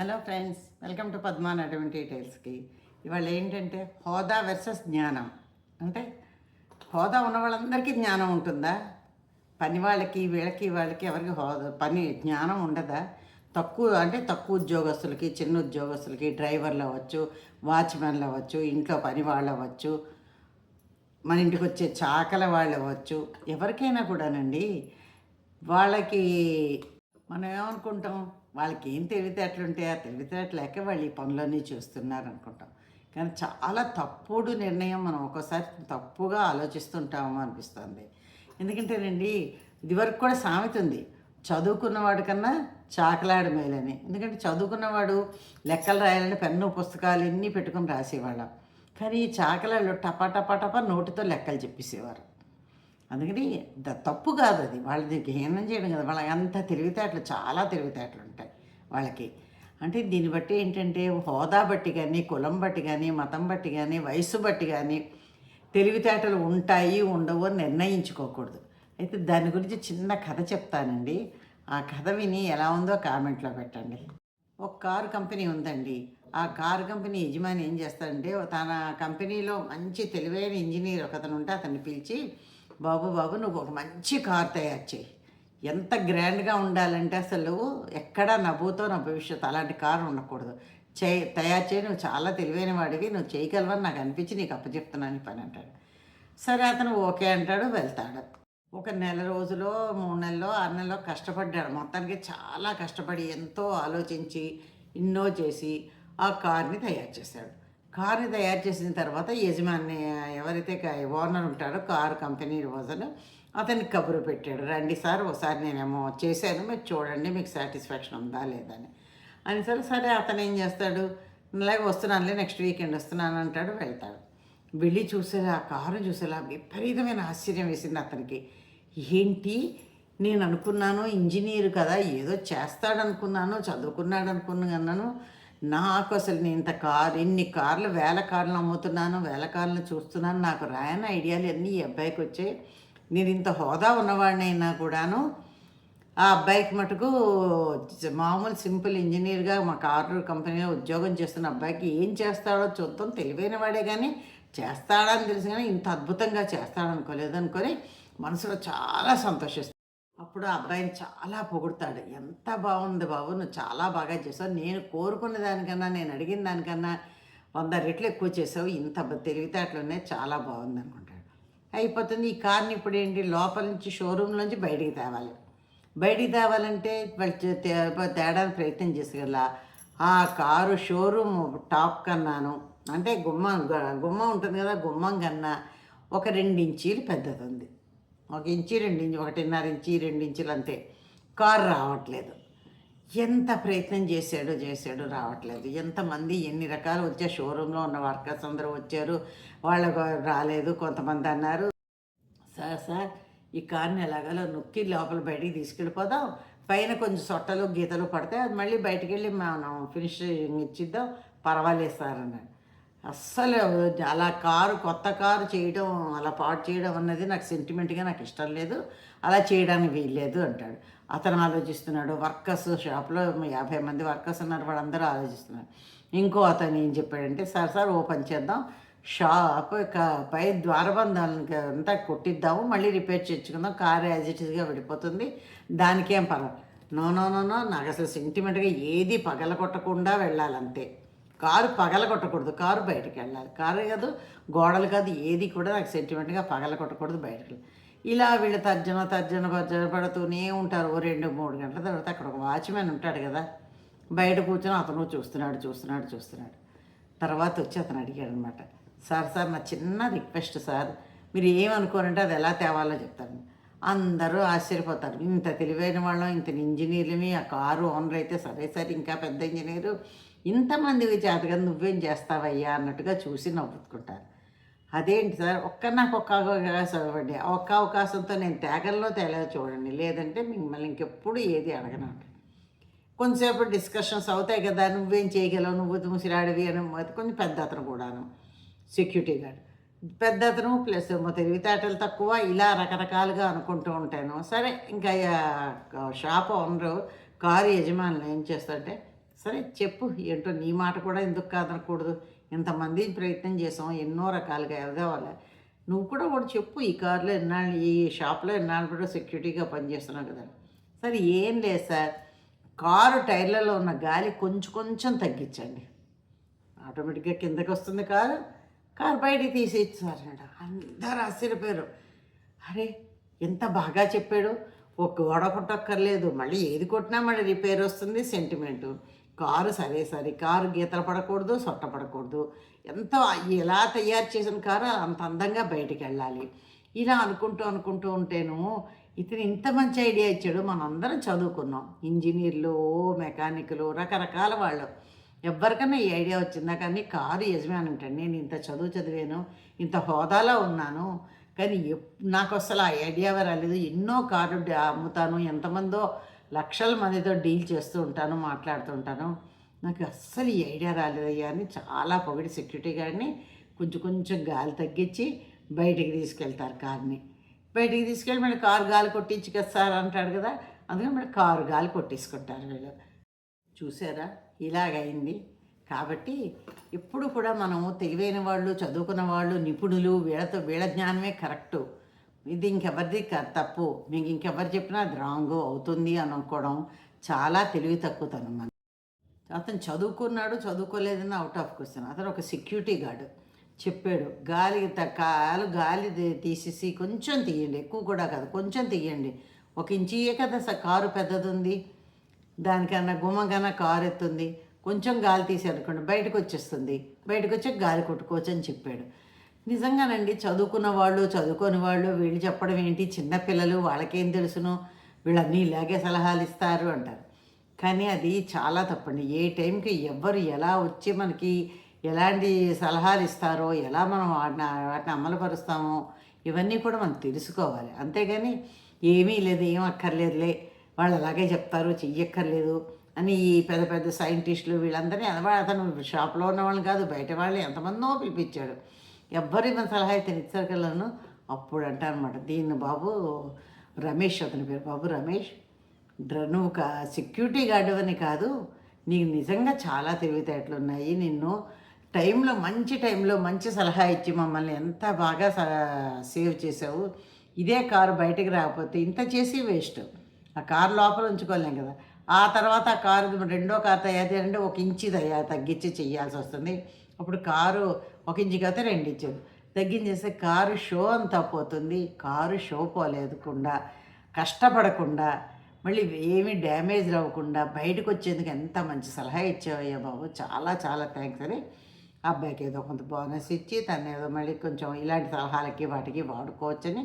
Hello friends welcome to Padma అటువంటి డీటెయిల్స్కి ఇవాళ ఏంటంటే హోదా వెర్సెస్ జ్ఞానం. అంటే హోదా ఉన్న వాళ్ళందరికీ జ్ఞానం ఉంటుందా? పని వాళ్ళకి వీళ్ళకి వాళ్ళకి ఎవరికి హోదా పని జ్ఞానం ఉండదా? తక్కువ అంటే తక్కువ ఉద్యోగస్తులకి చిన్న ఉద్యోగస్తులకి డ్రైవర్లు అవ్వచ్చు వాచ్మెన్లు అవ్వచ్చు ఇంట్లో పని వాళ్ళు అవ్వచ్చు మన ఇంటికి వచ్చే చాకల వాళ్ళు అవ్వచ్చు ఎవరికైనా కూడానండి. వాళ్ళకి మనం ఏమనుకుంటాం? వాళ్ళకి ఏం తెలివితేటలు ఉంటాయో తెలివితేటలు లేక వాళ్ళు ఈ పనులన్నీ చేస్తున్నారు అనుకుంటాం కానీ చాలా తప్పుడు నిర్ణయం మనం ఒక్కోసారి తప్పుగా ఆలోచిస్తుంటాము అనిపిస్తుంది. ఎందుకంటేనండి ఇదివరకు కూడా సామెత ఉంది. చదువుకున్నవాడు కన్నా చాకలాడు మేలని. ఎందుకంటే చదువుకున్నవాడు లెక్కలు రాయాలని పెన్ను పుస్తకాలు ఇన్ని పెట్టుకుని రాసేవాళ్ళం. కానీ ఈ చాకలాళ్ళు టపా టపా టపా నోటితో లెక్కలు చెప్పేసేవారు. అందుకని ద- తప్పు కాదు అది. వాళ్ళది హీనం చేయడం కదా. వాళ్ళకి అంత తెలివితేటలు చాలా తెలివితేటలు ఉంటాయి వాళ్ళకి. అంటే దీన్ని బట్టి ఏంటంటే హోదా బట్టి కానీ కులం బట్టి కానీ మతం బట్టి కానీ వయసు బట్టి కానీ తెలివితేటలు ఉంటాయి ఉండవు అని నిర్ణయించుకోకూడదు. అయితే దాని గురించి చిన్న కథ చెప్తానండి. ఆ కథ విని ఎలా ఉందో కామెంట్లో పెట్టండి. ఒక కారు కంపెనీ ఉందండి. ఆ కారు కంపెనీ యజమాని ఏం చేస్తాడంటే తన కంపెనీలో మంచి తెలివైన ఇంజనీర్ ఒకతను ఉంటే అతన్ని పిలిచి బాబు బాబు నువ్వు ఒక మంచి కార్ తయారు చేయి. ఎంత గ్రాండ్గా ఉండాలంటే అసలు ఎక్కడా నవ్వుతో నా భవిష్యత్తు అలాంటి కారు ఉండకూడదు. చే తయారు చేయి నువ్వు చాలా తెలివైన వాడివి నువ్వు చేయగలవని నాకు అనిపించి నీకు అప్పచెప్తున్నాను పని అంటాడు. సరే అతను ఓకే అంటాడు వెళ్తాడు. ఒక నెల రోజులో మూడు నెలలో ఆరు నెలలో కష్టపడ్డాడు. మొత్తానికి చాలా కష్టపడి ఎంతో ఆలోచించి ఎన్నో చేసి ఆ కార్ని తయారు చేశాడు. కార్ని తయారు చేసిన తర్వాత యజమాని ఎవరైతే ఓనర్ ఉంటాడో కారు కంపెనీ రోజులు అతనికి కబురు పెట్టాడు. రండి సార్ ఒకసారి నేనేమో చేశాను మీరు చూడండి మీకు సాటిస్ఫాక్షన్ ఉందా లేదని అని. సరే సరే అతను ఏం చేస్తాడు? ఇలాగే వస్తున్నానులే నెక్స్ట్ వీకెండ్ వస్తున్నాను అంటాడు వెళ్తాడు. వెళ్ళి చూసేలా ఆ కారు చూసేలా విపరీతమైన ఆశ్చర్యం వేసింది అతనికి. ఏంటి? నేను అనుకున్నాను ఇంజనీర్ కదా ఏదో చేస్తాడు అనుకున్నాను చదువుకున్నాడు అనుకున్నాను నాకు అసలు నేను ఇంత కార్ ఇన్ని కార్లు వేల కార్లు అమ్ముతున్నాను వేల కార్లు చూస్తున్నాను నాకు రాయని ఐడియాలు అన్నీ ఈ అబ్బాయికి వచ్చాయి. నేను ఇంత హోదా ఉన్నవాడినైనా కూడాను ఆ అబ్బాయికి మటుకు మామూలు సింపుల్ ఇంజనీర్గా మా కారు కంపెనీలో ఉద్యోగం చేస్తున్న అబ్బాయికి ఏం చేస్తాడో చూద్దాం. తెలివైన వాడే కానీ చేస్తాడని తెలుసు కానీ ఇంత అద్భుతంగా చేస్తాడనుకోలేదు అనుకొని మనసులో చాలా సంతోషిస్తాడు అప్పుడు ఆ అబ్బాయిని చాలా పొగుడతాడు. ఎంత బాగుంది బాబు నువ్వు చాలా బాగా చేసావు. నేను కోరుకున్న దానికన్నా నేను అడిగిన దానికన్నా వంద రెట్లు ఎక్కువ చేసావు. ఇంత బ- ఉన్నాయి. చాలా బాగుంది అనుకుంటాడు. అయిపోతుంది. ఈ కార్ని ఇప్పుడు ఏంటి? లోపల నుంచి షోరూమ్ నుంచి బయటికి తేవాలి. బయటికి తేవాలంటే వాళ్ళు తేడానికి ప్రయత్నం చేసేలా ఆ కారు షోరూమ్ టాప్ కన్నాను. అంటే గుమ్మం గుమ్మం ఉంటుంది కదా గుమ్మం కన్నా ఒక రెండు ఇంచీలు పెద్దది ఉంది. ఒక ఇంచి రెండు ఇంచు ఒకటిన్నర ఇంచి రెండు ఇంచులు అంతే. కారు రావట్లేదు. ఎంత ప్రయత్నం చేశాడో చేశాడో రావట్లేదు. ఎంతమంది ఎన్ని రకాలు వచ్చే షోరూంలో ఉన్న వర్కర్స్ అందరూ వచ్చారు వాళ్ళకు రాలేదు కొంతమంది అన్నారు. సార్ సార్ ఈ కార్ని ఎలాగలో నొక్కి లోపల బయటికి తీసుకెళ్ళిపోదాం. పైన కొంచెం సొట్టలు గీతలు పడితే అది మళ్ళీ బయటికి వెళ్ళి మనం ఫినిషింగ్ ఇచ్చిద్దాం. పర్వాలేదు సార్ అన్నాడు. అస్సలు అలా కారు కొత్త కారు చేయడం అలా పాడు చేయడం అన్నది నాకు సెంటిమెంట్గా నాకు ఇష్టం లేదు. అలా చేయడానికి వీల్లేదు అంటాడు. అతను ఆలోచిస్తున్నాడు. వర్కర్స్ షాప్లో యాభై మంది వర్కర్స్ ఉన్నారు. వాళ్ళందరూ ఆలోచిస్తున్నారు. ఇంకో అతను ఏం చెప్పాడంటే సార్ సార్ ఓపెన్ చేద్దాం. షాప్ పై ద్వారబంధాలను అంతా కొట్టిద్దాము. మళ్ళీ రిపేర్ చేయించుకుందాం. కార్ యాజ్ ఇట్ ఈస్గా వెళ్ళిపోతుంది. దానికేం పర్వాలేదు. No no no no. నాకు అసలు సెంటిమెంట్గా ఏది పగల కొట్టకుండా వెళ్ళాలంతే. కారు పగల కొట్టకూడదు కారు బయటకు వెళ్ళాలి. కారు కాదు గోడలు కాదు ఏది కూడా నాకు సెంటిమెంట్గా పగల కొట్టకూడదు బయటకు ఇలా వీళ్ళు తర్జన తర్జన భర్జన పడుతూనే ఉంటారు. ఓ రెండు మూడు గంటల తర్వాత అక్కడ ఒక వాచ్మెన్ ఉంటాడు కదా బయట కూర్చొని అతను చూస్తున్నాడు చూస్తున్నాడు చూస్తున్నాడు. తర్వాత వచ్చి అతను అడిగాడు అనమాట సార్ సార్ నా చిన్న రిక్వెస్ట్ సార్ మీరు ఏమనుకోరంటే అది ఎలా తేవాలో చెప్తాను. అందరూ ఆశ్చర్యపోతారు. ఇంత తెలివైన వాళ్ళం ఇంత ఇంజనీర్లమి ఆ కారు ఓనర్ అయితే సరే సరే ఇంకా పెద్ద ఇంజనీరు ఇంతమందికి చేతగా నువ్వేం చేస్తావయ్యా అన్నట్టుగా చూసి నవ్వుకుంటారు. అదేంటి సార్? ఒక్క నాకు ఒక్క అవకాశం ఇవ్వండి ఒక్క అవకాశంతో నేను తేగల్లో తేలేదు చూడండి. లేదంటే మిమ్మల్ని ఇంకెప్పుడు ఏది అడగను కొంతసేపు డిస్కషన్స్ అవుతాయి కదా నువ్వేం చేయగలవు? నువ్వు ముసిరాడివి అని అది కొంచెం పెద్ద అతను కూడాను సెక్యూరిటీ గార్డ్. పెద్ద అతను ప్లస్ ఏమో తెలివితేటలు తక్కువ ఇలా రకరకాలుగా అనుకుంటూ ఉంటాను. సరే ఇంకా షాప్ ఓనరు కారు యజమానులు ఏం చేస్తాడంటే సరే చెప్పు. ఏంటో నీ మాట కూడా ఎందుకు కాదనకూడదు? ఇంతమంది ప్రయత్నం చేసాం ఎన్నో రకాలుగా ఎదగావాలి నువ్వు కూడా ఒకటి చెప్పు ఈ కార్లో ఎన్నాళ్ళు ఈ షాప్లో ఎన్నాళ్ళు కూడా సెక్యూరిటీగా పనిచేస్తున్నావు కదా. సరే ఏం లేదు సార్. కారు టైర్లలో ఉన్న గాలి కొంచెం కొంచెం తగ్గించండి. ఆటోమేటిక్గా కిందకి వస్తుంది కారు. కారు బయటికి తీసి సార్ అందరు ఆశ్చర్యపోయారు. అరే ఎంత బాగా చెప్పాడు. ఒక గోడ కొట్టక్కర్లేదు. మళ్ళీ ఏది కొట్టినా మళ్ళీ రిపేర్ వస్తుంది సెంటిమెంటు. కారు సరే సరే కారు గీతలు పడకూడదు సొట్ట పడకూడదు. ఎంత ఎలా తయారు చేసిన కారు అంత అందంగా బయటికి వెళ్ళాలి ఇలా అనుకుంటూ అనుకుంటూ ఉంటేను ఇతను ఇంత మంచి ఐడియా ఇచ్చాడు. మనందరం చదువుకున్నాం. ఇంజనీర్లు మెకానిక్లు రకరకాల వాళ్ళు. ఎవరికైనా ఈ ఐడియా వచ్చిందా? కానీ కారు యజమాని ఉంటాను నేను ఇంత చదువు చదివాను ఇంత హోదాలో ఉన్నాను. కానీ ఎప్- నాకు అసలు ఆ ఐడియా రాలేదు. ఎన్నో కారు అమ్ముతాను. ఎంతమందో లక్షల మందితో డీల్ చేస్తూ ఉంటాను మాట్లాడుతూ ఉంటాను. నాకు అస్సలు ఈ ఐడియా రాలేదయ్యా అని చాలా పొగిడి సెక్యూరిటీ గారిని కొంచెం కొంచెం గాలి తగ్గించి బయటికి తీసుకెళ్తారు కార్ని బయటికి తీసుకెళ్ళి మళ్ళీ కారు గాలి కొట్టించి కదా సార్ అంటాడు కదా అందుకని మళ్ళీ కారు గాలి కొట్టేసుకుంటారు వీళ్ళు. చూసారా? ఇలాగైంది. కాబట్టి ఎప్పుడు కూడా మనము తెలివైన వాళ్ళు చదువుకున్న వాళ్ళు నిపుణులు వీళ్ళతో వీళ్ళ జ్ఞానమే కరెక్టు. ఇది ఇంకెవరిది క- తప్పు. మీకు ఇంకెవరు చెప్పినా అది రాంగ్ అవుతుంది అని అనుకోవడం చాలా తెలివి తక్కువతనం మన అతను చదువుకున్నాడు చదువుకోలేదని అవుట్ ఆఫ్ క్వశ్చన్ అతను ఒక సెక్యూరిటీ గార్డు చెప్పాడు గాలి త- కాలు గాలి తీసేసి కొంచెం తీయండి. ఎక్కువ కూడా కాదు కొంచెం తీయండి. ఒక ఇంచియే కదా సార్ కారు పెద్దది ఉంది దానికన్నా గుమ్మకన్నా కారు ఎత్తుంది. కొంచెం గాలి తీసేనుకోండి బయటకు వచ్చేస్తుంది బయటకు వచ్చి గాలి కొట్టుకోవచ్చు అని చెప్పాడు. నిజంగానండి చదువుకున్న వాళ్ళు చదువుకోని వాళ్ళు వీళ్ళు చెప్పడం ఏంటి? చిన్నపిల్లలు వాళ్ళకేం తెలుసును? వీళ్ళన్నీ ఇలాగే సలహాలు ఇస్తారు అంటారు. కానీ అది చాలా తప్పండి. ఏ టైంకి ఎవ్వరు ఎలా వచ్చి మనకి ఎలాంటి సలహాలు ఇస్తారో ఎలా మనం వాటిని వాటిని అమలుపరుస్తామో ఇవన్నీ కూడా మనం తెలుసుకోవాలి. అంతేగాని ఏమీ లేదు ఏం అక్కర్లేదులే వాళ్ళు అలాగే చెప్తారు చెయ్యక్కర్లేదు అని ఈ పెద్ద పెద్ద సైంటిస్టులు వీళ్ళందరినీ అదవా అతను షాప్లో ఉన్న వాళ్ళు కాదు బయట వాళ్ళు ఎంతమందో పిలిపించాడు. ఎవ్వరి మన సలహా అయితే ఇచ్చారు అప్పుడు అంట అనమాట దీన్ని బాబు రమేష్ అతని పేరు. బాబు రమేష్ నువ్వు ఒక సెక్యూరిటీ గార్డు అని కాదు నీకు నిజంగా చాలా తెలివితేటలు ఉన్నాయి నిన్ను టైంలో మంచి టైంలో మంచి సలహా ఇచ్చి మమ్మల్ని ఎంత బాగా స- సేవ్ చేసావు ఇదే కారు బయటకు రాకపోతే ఇంత చేసి వేస్ట్. ఆ కారు లోపల ఉంచుకోలేం కదా. ఆ తర్వాత ఆ కారు రెండో కారు తయారు చేయాలంటే ఒక ఇంచి తయారు తగ్గించి చేయాల్సి వస్తుంది. అప్పుడు కారు ఒక ఇంచు కాతే రెండు ఇంచులు. తగ్గించేస్తే కారు షో అంతా పోతుంది. కారు షో పోలేదుకుండా కష్టపడకుండా మళ్ళీ ఏమీ డ్యామేజ్ అవ్వకుండా బయటకు వచ్చేందుకు ఎంత మంచి సలహా ఇచ్చావయ్యా బాబు. చాలా చాలా థ్యాంక్స్ అని అబ్బాయికి ఏదో కొంత బోనస్ ఇచ్చి తను ఏదో మళ్ళీ కొంచెం ఇలాంటి సలహాలకి వాటికి వాడుకోవచ్చని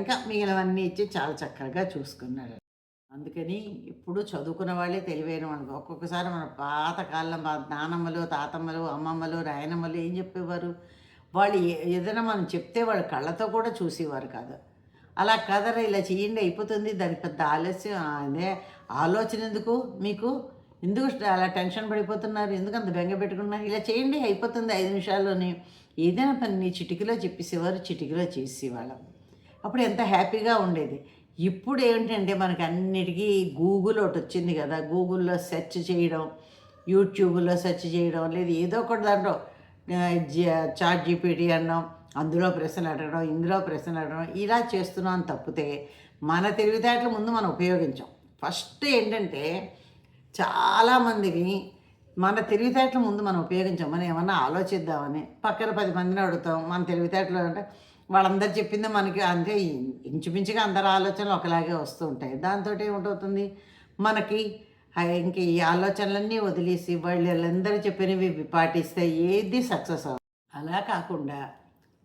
ఇంకా మిగిలినవన్నీ ఇచ్చి చాలా చక్కగా చూసుకున్నాడు. అందుకని ఎప్పుడు చదువుకున్న వాళ్ళే తెలివైన వాళ్ళు. ఒక్కొక్కసారి మన పాతకాలం నానమ్మలు తాతమ్మలు అమ్మమ్మలు నాయనమ్మలు ఏం చెప్పేవారు? వాళ్ళు ఏ- ఏదైనా మనం చెప్తే వాళ్ళు కళ్ళతో కూడా చూసేవారు కాదు. అలా కదరా ఇలా చేయండి అయిపోతుంది. దానికి పెద్ద ఆలస్యం. అదే ఆలోచన ఎందుకు మీకు? ఎందుకు అలా టెన్షన్ పడిపోతున్నారు? ఎందుకు అంత బెంగ పెట్టుకున్నారు ఇలా చేయండి అయిపోతుంది ఐదు నిమిషాల్లోనే. ఏదైనా పని చిటికలో చెప్పేసేవారు చిటికలో చేసేవాళ్ళం. అప్పుడు ఎంత హ్యాపీగా ఉండేది. ఇప్పుడు ఏంటంటే మనకి అన్నిటికీ గూగుల్ ఒకటి వచ్చింది కదా. గూగుల్లో సెర్చ్ చేయడం యూట్యూబ్లో సెర్చ్ చేయడం లేదు ఏదో ఒకటి దాంట్లో చాట్ జీపీటీ అన్నాం అందులో ప్రశ్నలు అడగడం ఇందులో ప్రశ్నలు అడగడం ఇలా చేస్తున్నాం తప్పితే మన తెలివితేటలు ముందు మనం ఉపయోగించాం. ఫస్ట్ ఏంటంటే చాలామందిని మన తెలివితేటలు ముందు మనం ఉపయోగించాం. మనం ఏమన్నా ఆలోచిద్దామని పక్కన పది మందిని అడుగుతాం. మన తెలివితేటలు అంటే వాళ్ళందరు చెప్పింది మనకి అంటే ఇంచుమించుగా అందరి ఆలోచనలు ఒకలాగే వస్తూ ఉంటాయి. దాంతో ఏమిటవుతుంది? మనకి ఇంక ఈ ఆలోచనలన్నీ వదిలేసి వాళ్ళందరూ చెప్పినవి పాటిస్తే ఏది సక్సెస్ అవ్వదు. అలా కాకుండా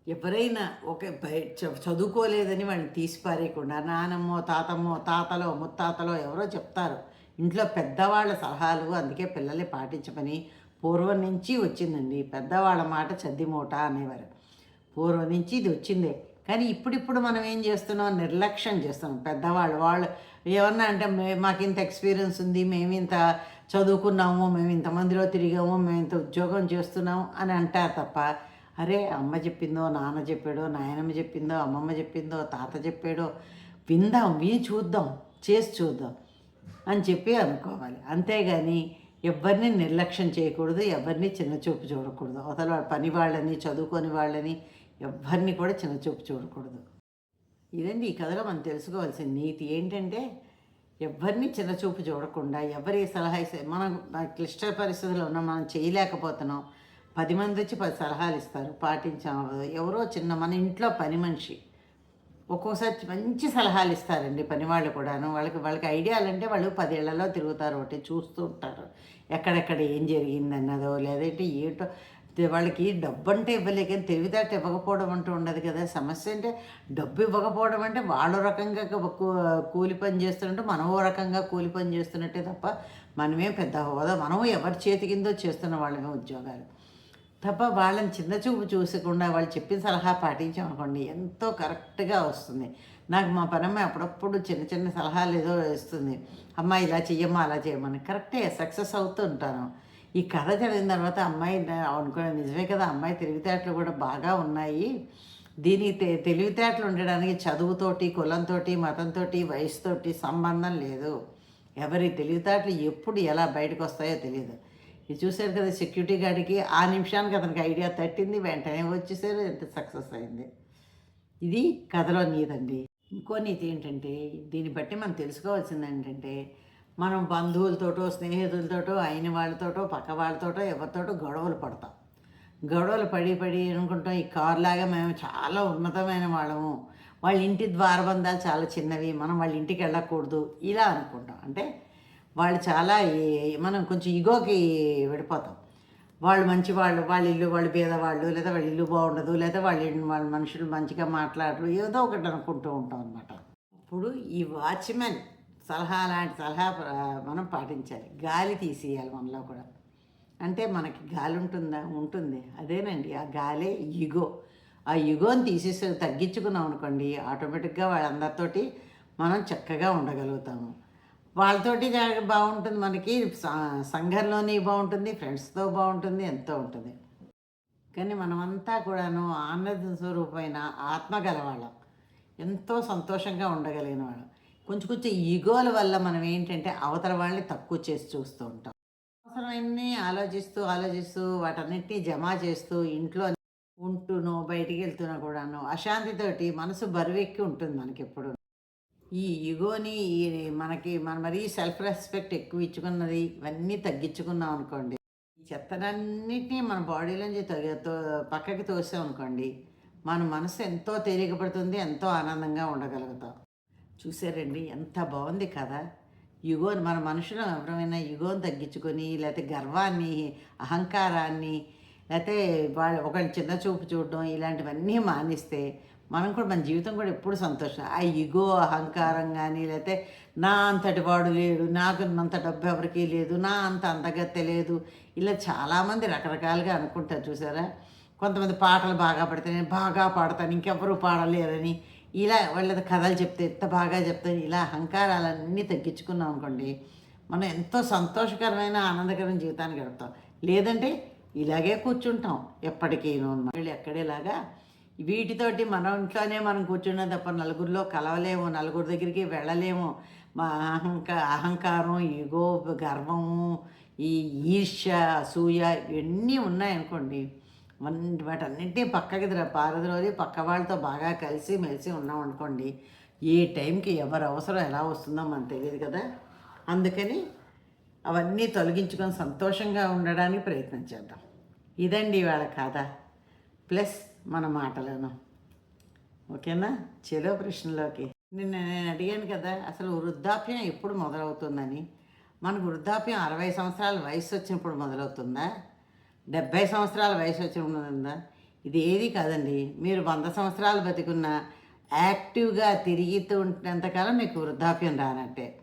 ఎవరైనా ఒక చ- చదువుకోలేదని వాళ్ళని తీసి పారేయకుండా నానమ్మో తాతమ్మో తాతలో ముత్తాతలో ఎవరో చెప్తారు. ఇంట్లో పెద్దవాళ్ళ సలహాలు అందుకే పిల్లల్ని పాటించమని పూర్వం నుంచి వచ్చిందండి. పెద్దవాళ్ళ మాట చద్దిమూట అనేవారు. పూర్వం నుంచి ఇది వచ్చిందే. కానీ ఇప్పుడిప్పుడు మనం ఏం చేస్తున్నాం? నిర్లక్ష్యం చేస్తున్నాం. పెద్దవాళ్ళు వాళ్ళు ఏమన్నా అంటే మే మాకు ఇంత ఎక్స్పీరియన్స్ ఉంది మేము ఇంత చదువుకున్నాము మేము ఇంతమందిలో తిరిగాము మేము ఇంత ఉద్యోగం చేస్తున్నాము అని అంటారు తప్ప అరే అమ్మ చెప్పిందో నాన్న చెప్పాడో నాయనమ్మ చెప్పిందో అమ్మమ్మ చెప్పిందో తాత చెప్పాడో విందాం విని చూద్దాం చేసి చూద్దాం అని చెప్పి అనుకోవాలి. అంతేగాని ఎవరిని నిర్లక్ష్యం చేయకూడదు ఎవరిని చిన్నచూపు చూడకూడదు. అవతల పని వాళ్ళని చదువుకొని వాళ్ళని ఎవరిని కూడా చిన్న చూపు చూడకూడదు. ఇదండి ఈ కథలో మనం తెలుసుకోవాల్సిన నీతి. ఏంటంటే ఎవరిని చిన్నచూపు చూడకుండా ఎవరి సలహా ఇస్తే- మనం క్లిష్ట పరిస్థితుల్లో ఉన్నాం మనం చేయలేకపోతున్నాం. పది మంది వచ్చి పది సలహాలు ఇస్తారు పాటించాం. ఎవరో చిన్న మన ఇంట్లో పని మనిషి ఒక్కోసారి మంచి సలహాలు ఇస్తారండి పని వాళ్ళు కూడాను. వాళ్ళకి వాళ్ళకి ఐడియాలు అంటే వాళ్ళు పదేళ్ళలో తిరుగుతారు ఒకటి చూస్తూ ఉంటారు. ఎక్కడెక్కడ ఏం జరిగిందన్నదో లేదంటే ఏటో వాళ్ళకి డబ్బు అంటే ఇవ్వలేక తెలివితేట ఇవ్వకపోవడం అంటూ ఉండదు కదా. సమస్య అంటే డబ్బు ఇవ్వకపోవడం అంటే వాళ్ళు రకంగా కూలి పని చేస్తున్నట్టు మనం ఓ రకంగా కూలి పని చేస్తున్నట్టే తప్ప మనమే పెద్ద హోదా. మనం ఎవరి చేతి కిందో చేస్తున్న వాళ్ళమే ఉద్యోగాలు. తప్ప వాళ్ళని చిన్న చూపు చూసకుండా వాళ్ళు చెప్పిన సలహా పాటించామనుకోండి ఎంతో కరెక్ట్గా వస్తుంది. నాకు మా పనమ్మ అప్పుడప్పుడు చిన్న చిన్న సలహాలు ఏదో ఇస్తుంది. అమ్మ ఇలా చెయ్యమ్మా అలా చేయమని కరెక్టే సక్సెస్ అవుతూ ఉంటాను. ఈ కథ చదివిన తర్వాత అమ్మాయి నా- నిజమే కదా అమ్మాయి తెలివితేటలు కూడా బాగా ఉన్నాయి. దీనికి తె- తెలివితేటలు ఉండడానికి చదువుతోటి కులంతోటి మతంతోటి వయసుతోటి సంబంధం లేదు. ఎవరి తెలివితేటలు ఎప్పుడు ఎలా బయటకు వస్తాయో తెలియదు. ఇది చూశారు కదా సెక్యూరిటీ గార్డ్కి ఆ నిమిషానికి అతనికి ఐడియా తట్టింది వెంటనే వచ్చేసారు ఎంత సక్సెస్ అయింది. ఇది కథలో నీదండి. ఇంకో నీతి ఏంటంటే దీన్ని బట్టి మనం తెలుసుకోవాల్సింది ఏంటంటే మనం బంధువులతోటో స్నేహితులతోటో అయిన వాళ్ళతోటో పక్క వాళ్ళతోటో ఎవరితోటో గొడవలు పడతాం. గొడవలు పడి పడి అనుకుంటాం ఈ కార్ లాగా మేము చాలా ఉన్నతమైన వాళ్ళము. వాళ్ళ ఇంటి ద్వారబంధాలు చాలా చిన్నవి మనం వాళ్ళ ఇంటికి వెళ్ళకూడదు ఇలా అనుకుంటాం. అంటే వాళ్ళు చాలా ఈ- మనం కొంచెం ఇగోకి విడిపోతాం. వాళ్ళు మంచి వాళ్ళు వాళ్ళ ఇల్లు వాళ్ళు పేదవాళ్ళు లేదా వాళ్ళ ఇల్లు బాగుండదు లేదా వాళ్ళ వాళ్ళ మనుషులు మంచిగా మాట్లాడరు ఏదో ఒకటి అనుకుంటూ ఉంటాం అనమాట ఇప్పుడు ఈ వాచ్మెన్ సలహా లాంటి సలహా మనం పాటించాలి. గాలి తీసేయాలి మనలో కూడా. అంటే మనకి గాలి ఉంటుందా? ఉంటుంది. అదేనండి. ఆ గాలే ఈగో. ఆ ఈగోని తీసేసి తగ్గించుకున్నాం అనుకోండి ఆటోమేటిక్గా వాళ్ళందరితోటి మనం చక్కగా ఉండగలుగుతాము. వాళ్ళతోటి బాగుంటుంది మనకి. సంఘంలోనే బాగుంటుంది ఫ్రెండ్స్తో బాగుంటుంది ఎంతో ఉంటుంది. కానీ మనమంతా కూడాను ఆనంద స్వరూపమైన ఆత్మ గలవాళ్ళం ఎంతో సంతోషంగా ఉండగలిగిన వాళ్ళం. కొంచెం కొంచెం ఈగోల వల్ల మనం ఏంటంటే అవతల వాళ్ళని తక్కువ చేసి చూస్తూ ఉంటాం. అవసరమన్నీ ఆలోచిస్తూ ఆలోచిస్తూ వాటన్నిటిని జమ చేస్తూ ఇంట్లో ఉంటూనో బయటికి వెళ్తున్నా కూడాను అశాంతితోటి మనసు బరువెక్కి ఉంటుంది మనకి ఎప్పుడు. ఈ ఇగోని ఈ మనకి మన మరీ సెల్ఫ్ రెస్పెక్ట్ ఎక్కువ ఇచ్చుకున్నది ఇవన్నీ తగ్గించుకున్నాం అనుకోండి. ఈ చెత్తనన్నిటినీ మన బాడీలోంచి తొగి- తో పక్కకి తోసాం అనుకోండి మన మనసు ఎంతో తేలికపడుతుంది ఎంతో ఆనందంగా ఉండగలుగుతాం. చూసారండి ఎంత బాగుంది కదా యుగోని మన మనుషులు ఎవరైనా యుగోని తగ్గించుకొని లేకపోతే గర్వాన్ని అహంకారాన్ని లేకపోతే వాళ్ళు ఒకళ్ళు చిన్న చూపు చూడడం ఇలాంటివన్నీ మానేస్తే మనం కూడా మన జీవితం కూడా ఎప్పుడు సంతోషం. ఆ ఇగో అహంకారం కానీ లేకపోతే నా అంతటి వాడు లేడు నాకు అంత డబ్బు ఎవరికీ లేదు నా అంత అందగత్తె లేదు ఇలా చాలామంది రకరకాలుగా అనుకుంటారు చూసారా? కొంతమంది పాటలు బాగా పడితే నేను బాగా పాడతాను ఇంకెవరూ పాడలేరని ఇలా వాళ్ళ కథలు చెప్తే ఎంత బాగా చెప్తాను ఇలా అహంకారాలన్నీ తగ్గించుకున్నాం అనుకోండి మనం ఎంతో సంతోషకరమైన ఆనందకరమైన జీవితాన్ని గడుపుతాం. లేదంటే ఇలాగే కూర్చుంటాం ఎప్పటికీ మళ్ళీ ఎక్కడేలాగా. వీటితోటి మన ఇంట్లోనే మనం కూర్చున్నా తప్ప నలుగురిలో కలవలేము నలుగురి దగ్గరికి వెళ్ళలేము. మా అహంకా అహంకారం ఈగో గర్వము ఈ ఈర్ష్య అసూయ ఇవన్నీ ఉన్నాయనుకోండి మన వాటన్నింటినీ పక్కకి ద్ర- పారద్రోలి పక్క వాళ్ళతో బాగా కలిసి మెలిసి ఉన్నాం అనుకోండి ఏ టైంకి ఎవరు అవసరం ఎలా వస్తుందో మనకు తెలియదు కదా. అందుకని అవన్నీ తొలగించుకొని సంతోషంగా ఉండడానికి ప్రయత్నం చేద్దాం. ఇదండి వాళ్ళ కథ. ప్లస్ మన మాటలను. ఓకేనా? చెలో ప్రశ్నలోకి. నిన్న నేను అడిగాను కదా అసలు వృద్ధాప్యం ఎప్పుడు మొదలవుతుందని. మనకు వృద్ధాప్యం అరవై సంవత్సరాల వయసు వచ్చినప్పుడు మొదలవుతుందా? డెబ్భై సంవత్సరాల వయసు వచ్చి ఉన్నదా ఇది ఏది కాదండి. మీరు వంద సంవత్సరాలు బతికున్న యాక్టివ్గా తిరిగితూ ఉంటున్నంతకాలం మీకు వృద్ధాప్యం రానట్టే.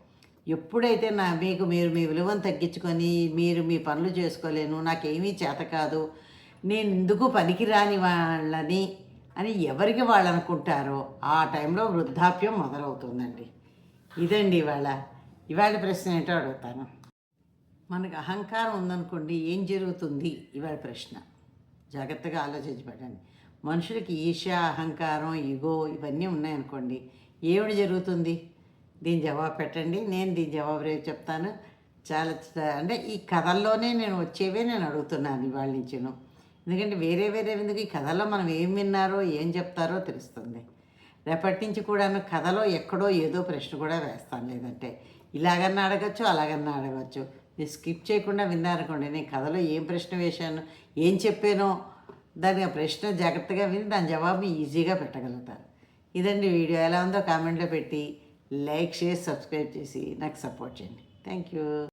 ఎప్పుడైతే నా మీకు మీరు మీ విలువను తగ్గించుకొని మీరు మీ పనులు చేసుకోలేను నాకేమీ చేత కాదు నేను ఎందుకు పనికిరాని వాళ్ళని అని ఎవరికి వాళ్ళు అనుకుంటారో ఆ టైంలో వృద్ధాప్యం మొదలవుతుందండి. ఇదండి ఇవాళ. ఇవాళ ప్రశ్న ఏంటో అడుగుతాను. మనకు అహంకారం ఉందనుకోండి ఏం జరుగుతుంది? ఇవాళ ప్రశ్న. జాగ్రత్తగా ఆలోచించి పెట్టండి. మనుషులకి ఈర్ష అహంకారం ఇగో ఇవన్నీ ఉన్నాయనుకోండి ఏమిటి జరుగుతుంది? దీని జవాబు పెట్టండి. నేను దీని జవాబు రేపు చెప్తాను. చాలా అంటే ఈ కథల్లోనే నేను వచ్చేవే నేను అడుగుతున్నాను ఇవాళ నుంచిను. ఎందుకంటే వేరే వేరే ఎందుకు ఈ కథలో మనం ఏం విన్నారో ఏం చెప్తారో తెలుస్తుంది. రేపటి నుంచి కూడాను కథలో ఎక్కడో ఏదో ప్రశ్న కూడా వేస్తాను. లేదంటే ఇలాగన్నా అడగచ్చు అలాగన్నా అడగచ్చు. మీరు స్కిప్ చేయకుండా విన్నారనుకోండి నేను కథలో ఏం ప్రశ్న వేశాను ఏం చెప్పానో దాని ఆ ప్రశ్న జాగ్రత్తగా విని దాని జవాబు ఈజీగా పెట్టగలుగుతారు. ఇదండి వీడియో. ఎలా ఉందో కామెంట్లో పెట్టి లైక్ షేర్ సబ్స్క్రైబ్ చేసి నాకు సపోర్ట్ చేయండి. Thank you.